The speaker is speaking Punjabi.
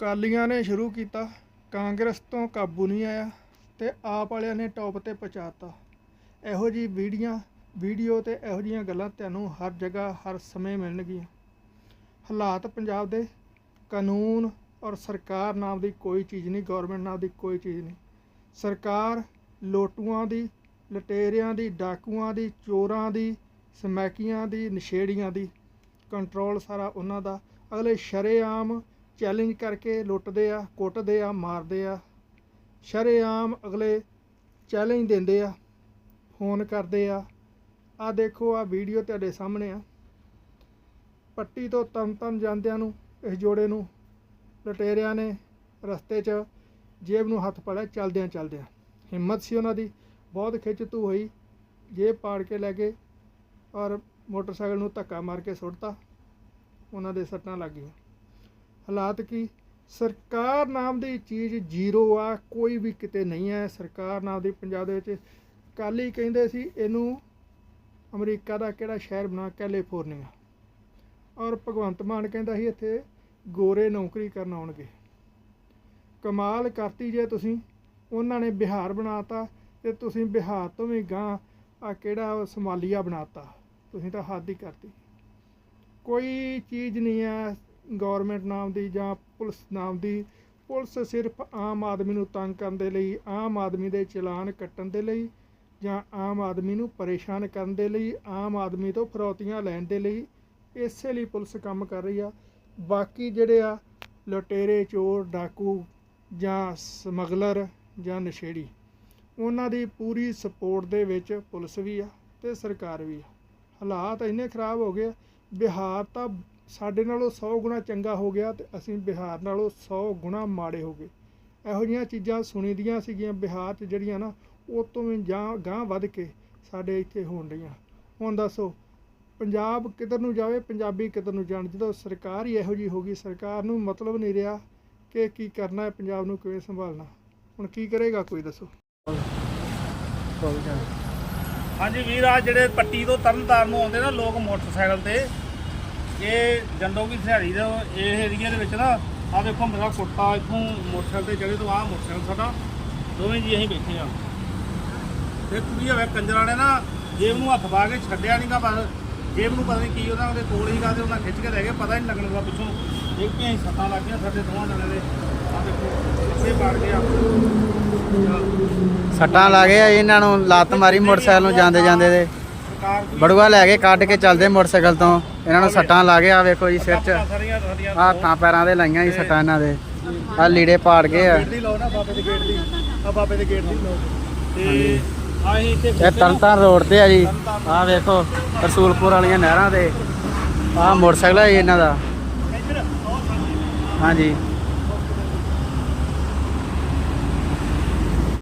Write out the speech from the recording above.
ਕਾਲੀਆਂ ਨੇ ਸ਼ੁਰੂ ਕੀਤਾ, ਕਾਂਗਰਸ ਤੋਂ ਕਾਬੂ ਨਹੀਂ ਆਇਆ ਤੇ ਆਪ ਵਾਲਿਆਂ ਨੇ ਟੌਪ ਤੇ ਪਹੁੰਚਾਤਾ। ਇਹੋ ਜੀ ਵੀਡੀਆਂ, ਵੀਡੀਓ ਤੇ ਇਹੋ ਜੀਆਂ ਗੱਲਾਂ ਤੁਹਾਨੂੰ ਹਰ ਜਗ੍ਹਾ, ਹਰ ਸਮੇਂ ਮਿਲਣਗੀਆਂ। ਹਾਲਾਤ ਪੰਜਾਬ ਦੇ ਕਾਨੂੰਨ ਔਰ ਸਰਕਾਰ ਨਾਮ ਦੀ ਕੋਈ ਚੀਜ਼ ਨਹੀਂ ਗਵਰਨਮੈਂਟ ਨਾਮ ਦੀ ਕੋਈ ਚੀਜ਼ ਨਹੀਂ। ਸਰਕਾਰ ਲੋਟੂਆਂ ਦੀ, ਲਟੇਰਿਆਂ ਦੀ, ਡਾਕੂਆਂ ਦੀ, ਚੋਰਾਂ ਦੀ, ਸਮੈਕੀਆਂ ਦੀ, ਨਸ਼ੇੜੀਆਂ ਦੀ ਕੰਟਰੋਲ ਸਾਰਾ ਉਹਨਾਂ ਦਾ। ਅਗਲੇ ਸ਼ਰੇਆਮ ਚੈਲੰਜ ਕਰਕੇ ਲੁੱਟਦੇ ਆ, ਕੁੱਟਦੇ ਆ, ਮਾਰਦੇ ਆ। ਸ਼ਰੇਆਮ ਅਗਲੇ ਚੈਲੰਜ ਦਿੰਦੇ ਆ ਫੋਨ ਕਰਦੇ ਆ। ਆ ਦੇਖੋ ਆ ਵੀਡੀਓ ਤੁਹਾਡੇ ਸਾਹਮਣੇ ਆ। ਪੱਟੀ ਤੋਂ ਤਨ ਜਾਂਦਿਆਂ ਨੂੰ, ਇਸ ਜੋੜੇ ਨੂੰ ਲਟੇਰਿਆਂ ਨੇ ਰਸਤੇ 'ਚ ਜੇਬ ਨੂੰ ਹੱਥ ਪੜਿਆ, ਚਲਦਿਆਂ ਚਲਦਿਆਂ। ਹਿੰਮਤ ਸੀ ਉਹਨਾਂ ਦੀ, ਬਹੁਤ ਖਿੱਚ ਤੂ ਹੋਈ। ਜੇਬ ਪਾੜ ਕੇ ਲੈ ਗਏ ਔਰ ਮੋਟਰਸਾਈਕਲ ਨੂੰ ਧੱਕਾ ਮਾਰ ਕੇ ਸੁੱਟਤਾ। ਉਹਨਾਂ ਦੇ ਸੱਟਾਂ ਲੱਗ ਗਈਆਂ। ਹਾਲਾਤ ਕੀ? ਸਰਕਾਰ ਨਾਮ ਦੀ ਚੀਜ਼ ਜ਼ੀਰੋ ਆ, ਕੋਈ ਵੀ ਕਿਤੇ ਨਹੀਂ ਹੈ। ਸਰਕਾਰ ਨਾਮ ਦੀ ਪੰਜਾਬ ਦੇ ਵਿੱਚ ਕੱਲ੍ਹ ਹੀ ਕਹਿੰਦੇ ਸੀ, ਇਹਨੂੰ ਅਮਰੀਕਾ ਦਾ ਕਿਹੜਾ ਸ਼ਹਿਰ ਬਣਾ? ਕੈਲੀਫੋਰਨੀਆ। ਔਰ ਭਗਵੰਤ ਮਾਨ ਕਹਿੰਦਾ ਸੀ, ਇੱਥੇ ਗੋਰੇ ਨੌਕਰੀ ਕਰਨ ਆਉਣਗੇ। ਕਮਾਲ ਕਰਤੀ ਜੇ ਤੁਸੀਂ। ਉਹਨਾਂ ਨੇ ਬਿਹਾਰ ਬਣਾਤਾ ਤੇ ਤੁਸੀਂ ਬਿਹਾਰ ਤੋਂ ਵੀ ਗਾਂ ਆ ਕਿਹੜਾ ਸਮਾਲੀਆ ਸੋਮਾਲੀਆ ਬਣਾਤਾ। ਤੁਸੀਂ ਤਾਂ ਹੱਦ ਹੀ ਕਰਤੀ। ਕੋਈ ਚੀਜ਼ ਨਹੀਂ ਹੈ ਗਵਰਨਮੈਂਟ ਨਾਮ ਦੀ ਜਾਂ ਪੁਲਿਸ ਨਾਮ ਦੀ, ਪੁਲਿਸ ਸਿਰਫ ਆਮ ਆਦਮੀ ਨੂੰ ਤੰਗ ਕਰਨ ਦੇ ਲਈ, ਆਮ ਆਦਮੀ ਦੇ ਚਲਾਨ ਕੱਟਣ ਦੇ ਲਈ ਜਾਂ ਆਮ ਆਦਮੀ ਨੂੰ ਪਰੇਸ਼ਾਨ ਕਰਨ ਦੇ ਲਈ, ਆਮ ਆਦਮੀ ਤੋਂ ਫਰੌਤੀਆਂ ਲੈਣ ਦੇ ਲਈ ਇਸੇ ਲਈ ਪੁਲਿਸ ਕੰਮ ਕਰ ਰਹੀ ਆ। ਬਾਕੀ ਜਿਹੜੇ ਆ ਲੁਟੇਰੇ, ਚੋਰ, ਡਾਕੂ ਜਾਂ ਸਮਗਲਰ ਜਾਂ ਨਸ਼ੇੜੀ, ਉਹਨਾਂ ਦੀ ਪੂਰੀ ਸਪੋਰਟ ਦੇ ਵਿੱਚ ਪੁਲਿਸ ਵੀ ਆ ਤੇ ਸਰਕਾਰ ਵੀ ਆ। ਹਾਲਾਤ ਇੰਨੇ ਖਰਾਬ ਹੋ ਗਏ ਬਿਹਾਰ ਤਾਂ ਸਾਡੇ ਨਾਲੋਂ 100 ਗੁਣਾ ਚੰਗਾ ਹੋ ਗਿਆ ਤੇ ਅਸੀਂ ਬਿਹਾਰ ਨਾਲੋਂ 100 ਗੁਣਾ ਮਾੜੇ ਹੋ ਗਏ। ਇਹੋ ਜਿਹੀਆਂ ਚੀਜ਼ਾਂ ਸੁਣੀਦੀਆਂ ਸੀਗੀਆਂ ਬਿਹਾਰ 'ਚ ਜਿਹੜੀਆਂ ਨਾ, ਉਹ ਤੋਂ ਵੀ ਜਾਂ ਗਾਂ ਵੱਧ ਕੇ ਸਾਡੇ ਇੱਥੇ ਹੋਣ ਰਹੀਆਂ। ਹੁਣ ਦੱਸੋ, ਪੰਜਾਬ ਕਿੱਧਰ ਨੂੰ ਜਾਵੇ, ਪੰਜਾਬੀ ਕਿੱਧਰ ਨੂੰ ਜਾਣ? ਜਦੋਂ ਸਰਕਾਰ ਹੀ ਇਹੋ ਜਿਹੀ ਹੋ ਗਈ, ਸਰਕਾਰ ਨੂੰ ਮਤਲਬ ਨਹੀਂ ਰਿਹਾ ਕਿ ਕੀ ਕਰਨਾ ਹੈ ਪੰਜਾਬ ਨੂੰ, ਕਿਵੇਂ ਸੰਭਾਲਣਾ। ਹੁਣ ਕੀ ਕਰੇਗਾ ਕੋਈ ਦੱਸੋ? ਹਾਂਜੀ ਵੀਰ ਆ ਜਿਹੜੇ ਪੱਟੀ ਤੋਂ ਤਰਨਤਾਰਨ ਨੂੰ ਆਉਂਦੇ ਨਾ ਲੋਕ ਮੋਟਰਸਾਈਕਲ ਤੇ ਇਹ ਜੰਡੋਗੀ ਸਿਹਾੜੀ ਦੇ ਇਹ ਏਰੀਆ ਦੇ ਵਿੱਚ ਨਾ ਆ ਦੇਖੋ ਮੇਰਾ ਕੁੱਤਾ ਇੱਥੋਂ ਮੋਟਰਸਾਈਕਲ ਤੇ ਚੜੇ ਤੋਂ ਆ ਮੋਟਰਸਾਈਕਲ ਸਾਡਾ ਦੋਵੇਂ ਜੀ ਅਸੀਂ ਬੈਠੇ ਆ ਤੇ ਕੁੜੀ ਹੋਵੇ ਕੰਜਰਾਂ ਨੇ ਨਾ ਜੇਬ ਨੂੰ ਹੱਥ ਪਾ ਕੇ ਛੱਡਿਆ ਨਹੀਂਗਾ ਬਸ ਜੇਬ ਨੂੰ ਪਤਾ ਨਹੀਂ ਕੀ ਉਹਨਾਂ ਦੇ ਕੋਲ ਹੀਗਾ ਤੇ ਉਹਨਾਂ ਖਿੱਚ ਕੇ ਲੈ ਗਏ ਪਤਾ ਹੀ ਨਹੀਂ ਲੱਗਣ ਦਾ ਪਿੱਛੋਂ। ਇੱਕ ਵੀ ਅਸੀਂ ਸੱਟਾਂ ਲੱਗ ਗਈਆਂ ਸਾਡੇ ਦੋਵਾਂ ਜਣੇ ਦੇ। ਆ ਦੇਖੋ ਅੱਗੇ ਪਾੜ ਗਿਆ। ਸੱਟਾਂ ਲਾ ਗਏ ਆ ਇਹਨਾਂ ਨੂੰ ਲੱਤ ਮਾਰੀ ਮੋਟਰਸਾਈਕਲ ਨੂੰ ਜਾਂਦੇ ਜਾਂਦੇ ਦੀ ਬੜੂਆ ਲੈ ਕੇ ਕੱਢ ਕੇ ਚੱਲਦੇ ਮੋਟਰਸਾਈਕਲ ਤੋਂ। ਇਹਨਾਂ ਨੂੰ ਸੱਟਾਂ ਲਾ ਗਏ ਆ ਵੇਖੋ ਜੀ ਸਿਰ 'ਚ। ਆਹ ਹੱਥਾਂ ਪੈਰਾਂ ਦੇ ਲਾਈਆਂ ਜੀ ਸੱਟਾਂ ਇਹਨਾਂ ਦੇ। ਆ ਲੀੜੇ ਪਾੜ ਗਏ ਆ। ਦੀ ਲਾਓ ਨਾ ਬਾਬੇ ਦੇ ਗੇਟ ਦੀ। ਆ ਬਾਬੇ ਦੇ ਗੇਟ ਦੀ ਲਾਓ। ਤੇ ਆਹੀ ਇੱਥੇ ਇਹ ਤਰਨਤਾਰਨ ਰੋਡ ਤੇ ਆ ਜੀ। ਆਹ ਵੇਖੋ ਰਸੂਲਪੁਰ ਵਾਲੀਆਂ ਨਹਿਰਾਂ ਤੇ। ਆਹ ਮੋਟਰਸਾਈਕਲ ਹੈ ਜੀ ਇਹਨਾਂ ਦਾ। ਹਾਂਜੀ।